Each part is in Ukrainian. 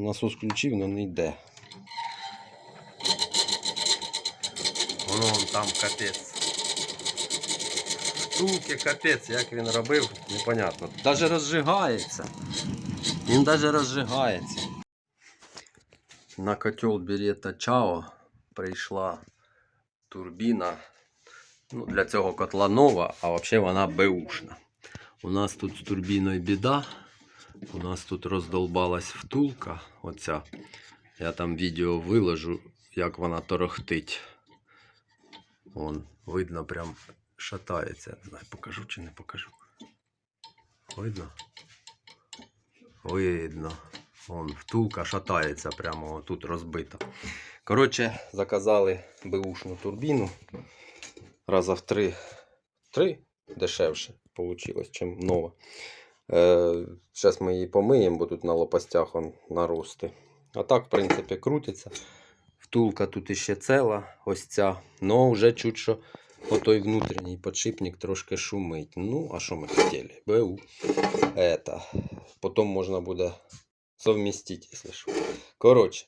Насос включив, але не йде. Воно вон там капець. Штуки, капець, як він робив, непонятно. Даже розжигається. Він даже розжигається. На котел Берета Чао прийшла турбіна. Ну, для цього котла нова, а взагалі вона беушна. У нас тут з турбіною біда. У нас тут роздолбалась втулка. Оця. Я там відео виложу, як вона торохтить. Вон, видно, прям шатається. Не знаю, покажу чи не покажу. Видно? Видно. Вон, втулка шатається прямо тут розбита. Коротше, заказали беушну турбіну. Раза в три. Три дешевше вийшло, чим нова. Е, Зараз ми її помиємо, бо тут на лопастях он нарости. А так, в принципі, крутиться. Втулка тут іще ціла, ось ця. Ну, вже чуть що отой внутрішній подшипник трошки шумить. Ну, а що ми хотіли? БУ. Это. Потім можна буде совмістити, якщо що. Коротше.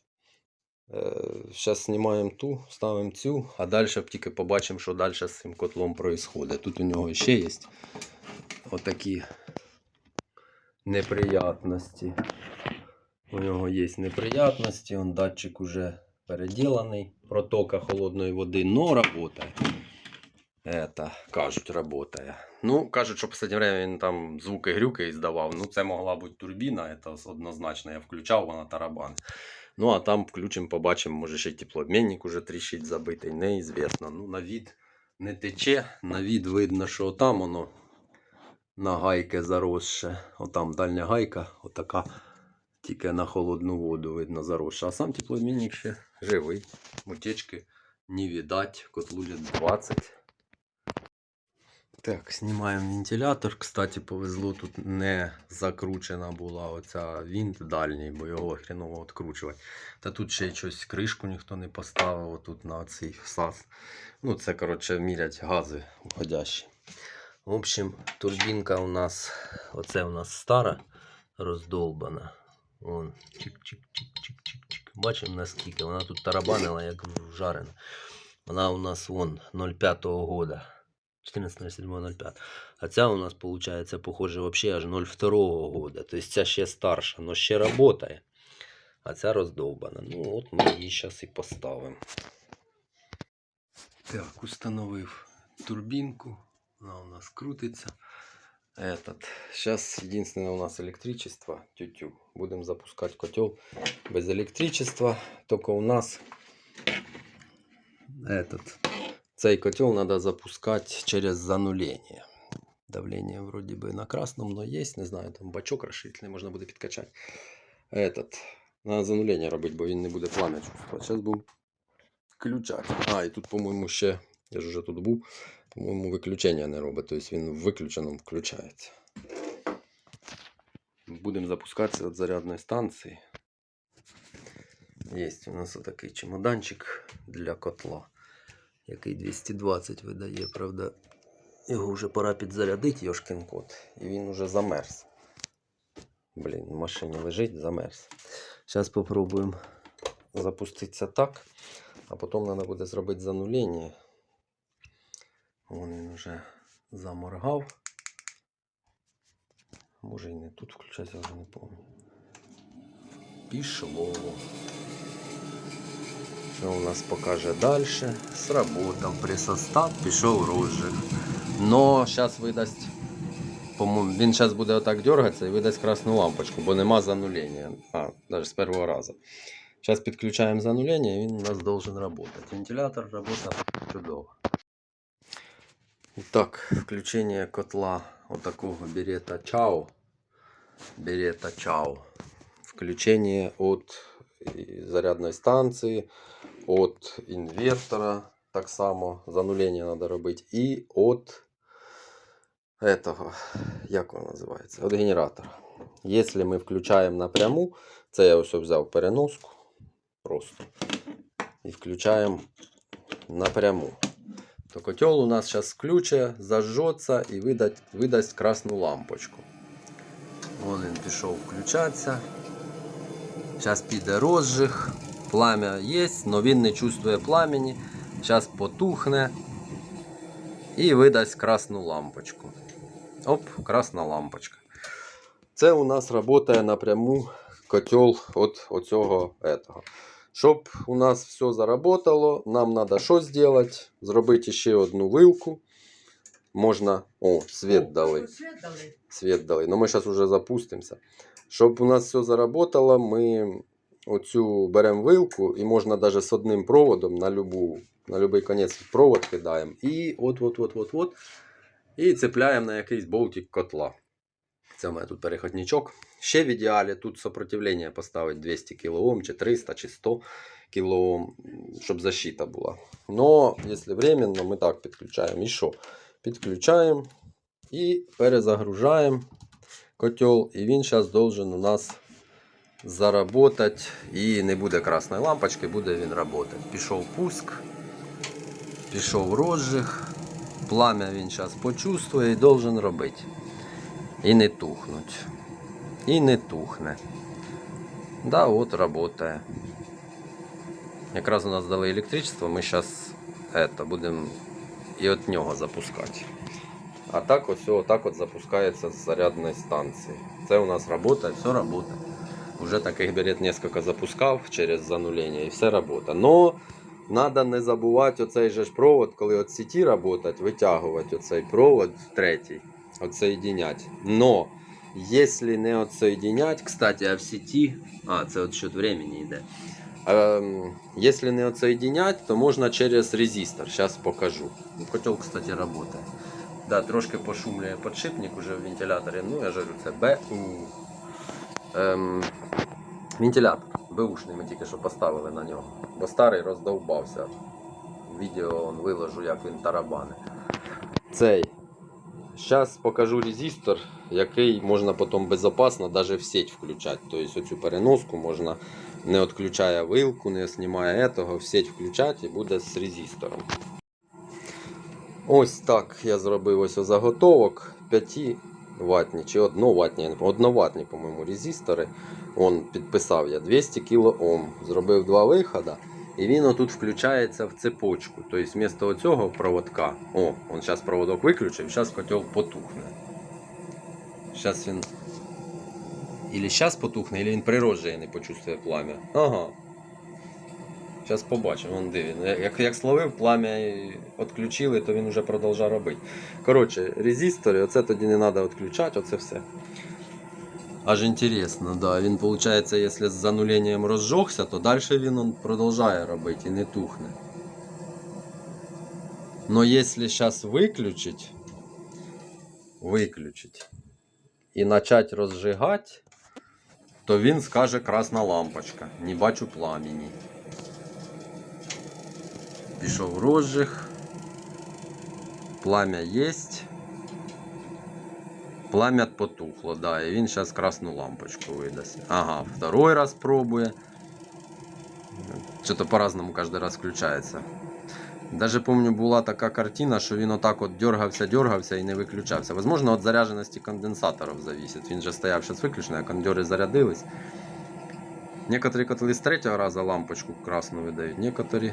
Зараз знімаємо ту, ставимо цю, а далі тільки побачимо, що далі з цим котлом відбувається. Тут у нього ще є отакі неприятності. У нього є неприятності, он датчик уже переділений, протока холодної води, но работає. Это, кажуть, работає. Ну, кажуть, що в время він там звуки грюки здавав. Ну, це могла бути турбіна, це однозначно. Я включав, вона тарабан. Ну, а там включимо, побачимо, може ще теплообмінник уже тріщить забитий, неізвісно. Ну, на не тече, на від видно, що там воно на гайки заросше. Отам дальня гайка, отака, тільки на холодну воду видно заросша. А сам теплообмінник ще живий. Утечки не видать, котлу лет 20. Так, знімаємо вентилятор. Кстати, повезло, тут не закручена була оця вінт дальній, бо його хреново відкручувати. Та тут ще щось кришку ніхто не поставив отут на цей всас. Ну, це, коротше, мірять гази входящі. В общем, турбінка у нас, оце у нас стара, роздолбана. Вон, чик-чик-чик-чик-чик-чик. Бачимо наскільки. Вона тут тарабанила, як вжарена. Вона у нас вон 05-го года. 14.07.05. А ця у нас, виходить, похоже, вообще аж 02-го года. Тобто ця ще старша, але ще працює. А ця роздовбана. Ну от ми її зараз і поставимо. Так, установив турбінку. Вона у нас крутиться. Этот. Сейчас единственное у нас электричество. Тю-тю. Будем запускать котел без электричества. Только у нас этот цей котел надо запускать через зануление. Давление вроде бы на красном, но есть, не знаю, там бачок розширительний, можна буде підкачати. Этот. Надо зануление робити, бо він не буде пламя чувствувати. Зараз буду включати. А, і тут, по-моєму, ще, я ж вже тут був, по-моєму, виключення не робить, тобто він в виключеному включається. Будемо запускатися від зарядної станції. Є у нас отакий чемоданчик для котла який 220 видає, правда, його вже пора підзарядити, Йошкін кот, і він вже замерз. Блін, в машині лежить, замерз. Зараз спробуємо запуститися так, а потім треба буде зробити занулення. Вон він вже заморгав. Може і не тут включається, вже не пам'ятаю. Пішло. Що у нас покаже далі? Сработав присостав, пішов розжиг. Но зараз видасть. По-моєму, він зараз буде отак дергатися і видасть красну лампочку, бо нема занулення. А, навіть з першого разу. Зараз підключаємо занулення і він у нас должен працювати. Вентилятор працює чудово. І так, включення котла отакого берета Чао. Берета Чао. Включение от зарядної станції, от інвертора, так само занулення треба робити, і от этого, як воно називається, от генератора. Якщо ми включаємо напряму, це я ось взяв переноску просто і включаємо напряму. То котел у нас зараз включить, зажжеться і видасть, видасть красну лампочку. Вон він пішов включатися. Зараз піде розжиг. Пламя є, але він не чувствує пламені. Зараз потухне і видасть красну лампочку. Оп, красна лампочка. Це у нас працює напряму котел от оцього этого. Щоб у нас все заработало, нам треба що зробити? Зробити ще одну вилку. Можна. О, світ дали. Свет дали. Світ дали. Ну ми зараз вже запустимося. Щоб у нас все заработало, ми оцю беремо вилку і можна навіть з одним проводом на любу, на любий конець провод кидаємо. І от от от от от І цепляємо на якийсь болтик котла. Це у мене тут переходничок. Ще в ідеалі тут сопротивлення поставити 200 кОм, чи 300, чи 100 кОм, щоб защита була. Но, якщо временно, ми так підключаємо. І що? Підключаємо і перезагружаємо котел. І він зараз должен у нас заработать. І не буде красної лампочки, буде він працювати. Пішов пуск, пішов розжиг. Пламя він зараз почувствує і должен робити. І не тухнуть. І не тухне. Да, от працює. Якраз у нас дали електричество, ми зараз будемо і від нього запускати. А так ось отак от запускається з зарядної станції. Це у нас працює, все працює. Уже таких берет несколько запускав через занулення і все працює. Но треба не забувати оцей же ж провод, коли від сіті працювати, витягувати оцей провод третій, отсоединять. Но якщо не отсоединять, кстати, а в сети, а, це от счет времени йде. Ем, Если не отсоединять, то можно через резистор. Сейчас покажу. Ну, Котел, кстати, работает. Да, трошки пошумлює подшипник уже в вентиляторі. Ну, я ж говорю, це БУ. Ем, вентилятор. Бушний ми тільки що поставили на нього. Бо старий роздовбався. Відео он виложу, як він тарабане. Цей. Зараз покажу резистор, який можна потім безпечно навіть в сеть включати. Тобто оцю переноску можна не відключає вилку, не знімає этого, в сеть включати і буде з резистором. Ось так я зробив ось заготовок 5 ватні чи 1 ватні, 1 ватні, по-моєму, резистори. Он підписав я 200 кОм. Зробив два виходи. І він отут включається в цепочку. Тобто вмісто цього проводка. О, он зараз проводок виключив, зараз котел потухне. Зараз він. Ілі зараз потухне, ілі він прирожує не почувствує плам'я. Ага. Зараз побачимо, вон де він. Як, як словив плам'я і відключили, то він вже продовжує робити. Коротше, резистори, оце тоді не треба відключати, оце все. Аж інтересно, да. Він, виходить, якщо з зануленням розжогся, то далі він он продовжує робити і не тухне. Но если сейчас выключить, выключить і почати розжигати, то він скаже красна лампочка. Не бачу пламені. Пішов розжиг. Пламя есть. Пламя потухло, да, і він зараз красну лампочку видасть. Ага, второй раз пробує. Что-то по-разному каждый раз включается. Даже помню, була така картина, що він отак от дергався, дергався і не виключався. Возможно, від зарядженості конденсаторів зависит. Він же стояв зараз виключений, а кондьори зарядились. Некоторі котли з третього разу лампочку красну видають, некоторі.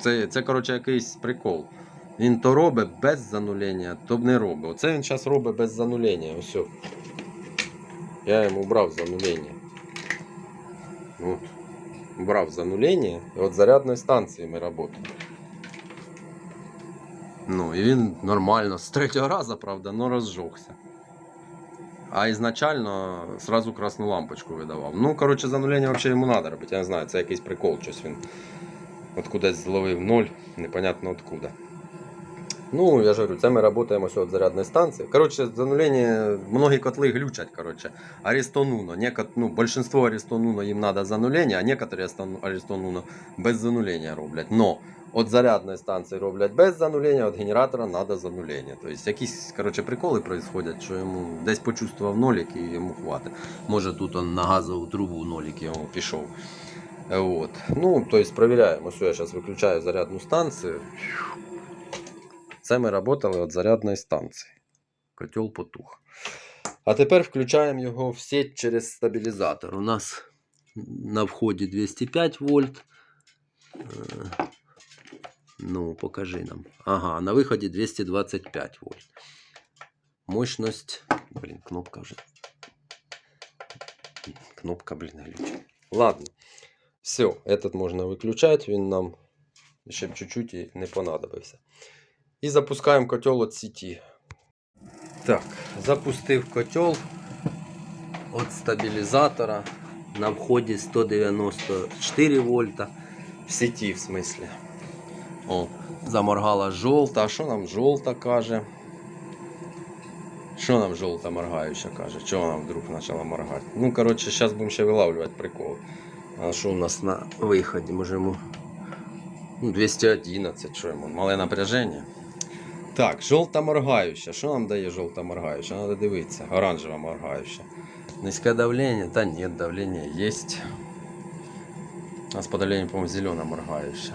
Це, це коротше, якийсь прикол. Він то робить без занулення, то б не робить. Оце він зараз робить без занулення. Ось. Я йому брав занулення. От. Брав занулення. І от зарядної станції ми працюємо. Ну, і він нормально, з третього разу, правда, але розжогся. А ізначально сразу красну лампочку видавав. Ну, коротше, занулення взагалі йому треба робити. Я не знаю, це якийсь прикол, щось він откудись зловив ноль, непонятно откуда. Ну, я ж говорю, це ми працюємо від зарядної станції. Коротше, занулення, многі котли глючать, коротше. Некот, ну, большинство Uno їм треба занулення, а некоторі Ariston без занулення роблять. Но від зарядної станції роблять без занулення, від генератора треба занулення. Тобто якісь коротше, приколи происходять, що йому десь почувствував нолік і йому хватить. Може тут он на газову трубу нолік йому пішов. Вот. Ну, то есть проверяем. Ось я зараз виключаю зарядну станцію. Це ми працювали від зарядної станції. Котел потух. А тепер включаємо його в сеть через стабілізатор. У нас на вході 205 вольт. Е, Ну, покажи нам. Ага, на виході 225 вольт. Мощность. Блін, кнопка вже. Кнопка, блін, глючить. Ладно. Все, этот можна виключати, він нам ще б чуть-чуть і не понадобився. І запускаємо котел від сеті. Так, запустив котел від стабілізатора. На вході 194 вольта. В сеті, в смислі. О, заморгала жовта. А що нам жовта каже? Що нам жовта моргаюча каже? Чого вона вдруг почала моргати? Ну, коротше, зараз будемо ще вилавлювати прикол. А що у нас на виході? Можемо. Ну, 211, що йому? Мале напряження. Так, жовта моргаюча. Що нам дає жовта моргаюча? Треба дивитися. Оранжева моргаюча. Низьке давлення? Та ні, давлення є. У нас по давлению, по-моєму, зелена моргаюча.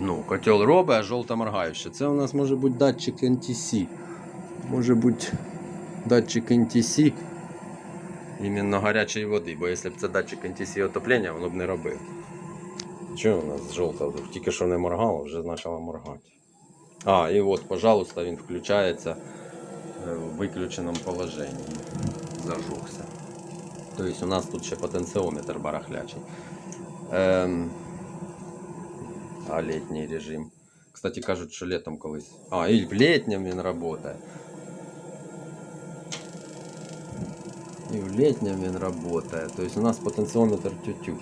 Ну, котел робить, а жовта моргаюча. Це у нас може бути датчик NTC. Може бути датчик NTC іменно гарячої води, бо якщо б це датчик NTC отоплення, воно б не робив. Чого у нас жовта? Тільки що не моргало, вже почала моргати. А, і от, пожалуйста, він включається е, в виключеному положенні. Зажогся. Тобто у нас тут ще потенціометр барахлячий. Ем, а літній режим. Кстати, кажуть, що літом колись. А, і в літнім він працює. І в літнім він працює. Тобто у нас потенціометр тютю.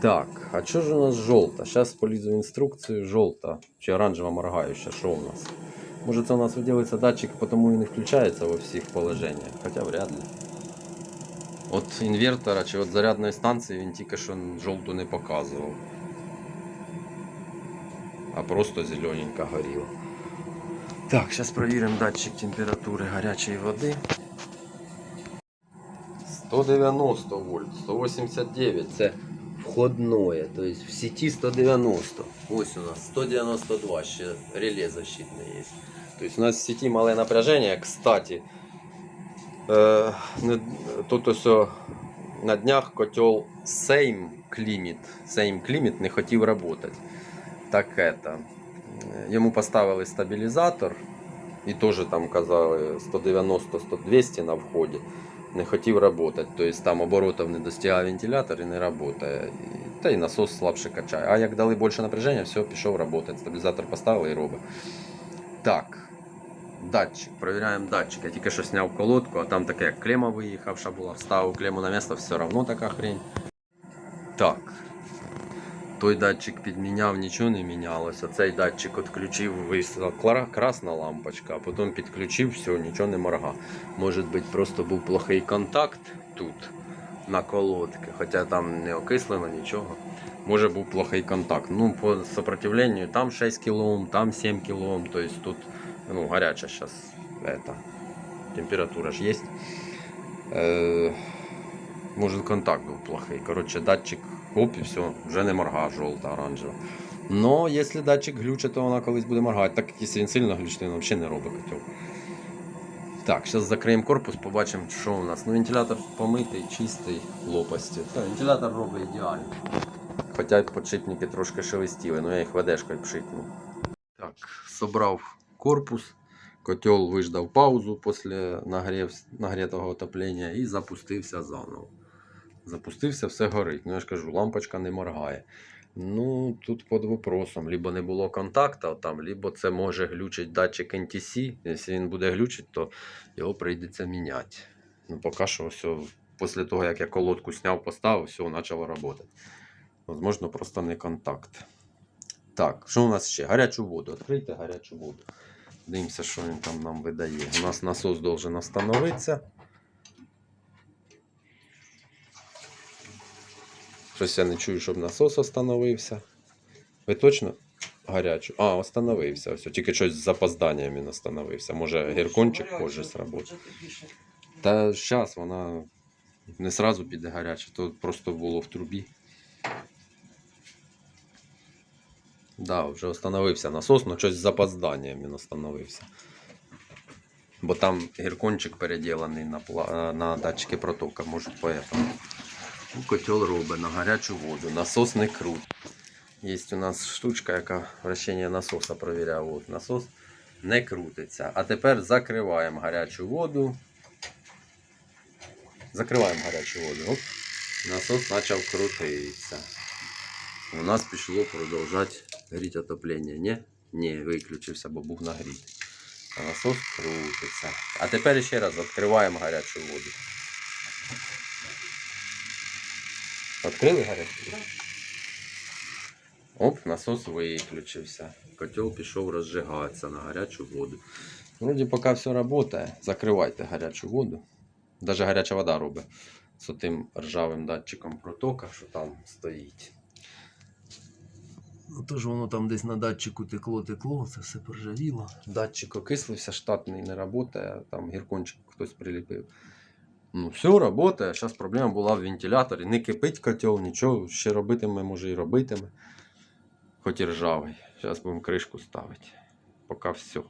Так, а що ж у нас жовта? Зараз полізу в інструкцію. Жовта чи оранжева моргаюча. Що у нас? Може це у нас виділиться датчик, тому і не включається во всіх положеннях. Хоча вряд ли. От інвертора чи от зарядної станції він тільки що жовту не показував. А просто зелененька горіла. Так, зараз перевіримо датчик температури гарячої води. 190 вольт, 189 це входное, то есть в сети 190. Ось у нас 192, ще реле защитне є. То есть у нас в сети мале напряжение, кстати. Е, не- тут ось о, на днях котел Same Climate, Same Climate не хотів работать. Так это. е, Йому поставили стабілізатор і теж там казали 190-100-200 на вході. Не хотів работать. Тобто там оборотів не достигал вентилятор і не работає. Та й насос слабше качає. А як дали більше напряження, все, пішов работать. Стабілізатор поставили і робить. Так. Датчик. Провіряємо датчик. Я тільки що зняв колодку, а там таке як клема виїхавша була. Вставив клему на місце, все одно така хрень. Так. Той датчик підміняв, нічого не мінялося. Цей датчик відключив, висла красна лампочка, а потім підключив, все, нічого не морга. Може бути, просто був плохий контакт тут на колодки, хоча там не окислено нічого. Може був плохий контакт. Ну, по сопротивленню там 6 кОм, там 7 кОм, тобто тут ну, гаряча зараз это, температура ж є. Е, може контакт був плохий. Коротше, датчик оп і все, вже не морга, жовта, оранжева. Но якщо датчик глючить, то вона колись буде моргати. Так якщо він сильно глючить, він взагалі не робить котел. Так, зараз закриємо корпус, побачимо, що у нас. Ну, вентилятор помитий, чистий, лопасті. Та, вентилятор робить ідеально. Хоча й подшипники трошки шелестіли, але я їх ведешкою пшикнув. Так, собрав корпус. Котел виждав паузу після нагрів, нагрітого отоплення і запустився заново. Запустився, все горить. Ну я ж кажу, лампочка не моргає. Ну, тут під вопросом. Либо не було контакту там, либо це може глючить датчик NTC. Якщо він буде глючити, то його прийдеться міняти. Ну, поки що все, після того, як я колодку зняв, поставив, все, почало працювати. Возможно, просто не контакт. Так, що у нас ще? Гарячу воду. Відкрийте гарячу воду. Дивимося, що він там нам видає. У нас насос должен остановитися. Щось я не чую, щоб насос остановився. Ви точно гарячу? А, остановився. Все. Тільки щось з запозданням він остановився. Може гіркончик позже сработає. Та зараз вона не сразу піде гаряча, то просто було в трубі. Да, вже остановився насос, але щось з запозданням він остановився. Бо там гіркончик переділений на, на датчики протока, може поэтому. Котел робить на гарячу воду. Насос не крут. Є у нас штучка, яка вращення насоса перевіряє. От насос не крутиться. А тепер закриваємо гарячу воду. Закриваємо гарячу воду. Оп. Насос почав крутитися. У нас пішло продовжати гріти отоплення. Ні? Ні, виключився, бо був нагрітий. А насос крутиться. А тепер ще раз відкриваємо гарячу воду. Відкрили гарячу воду? Оп, насос виключився. Котел пішов розжигатися на гарячу воду. Вроді поки все працює. Закривайте гарячу воду. Даже гаряча вода робить з тим ржавим датчиком протока, що там стоїть. Ну, то ж воно там десь на датчику текло, текло, це все поржавіло. Датчик окислився, штатний не працює, там гіркончик хтось приліпив. Ну, все працює. Зараз проблема була в вентиляторі. Не кипить котел, нічого, ще робитиме, може і робитиме. Хоч і ржавий. Зараз будемо кришку ставити. Поки все.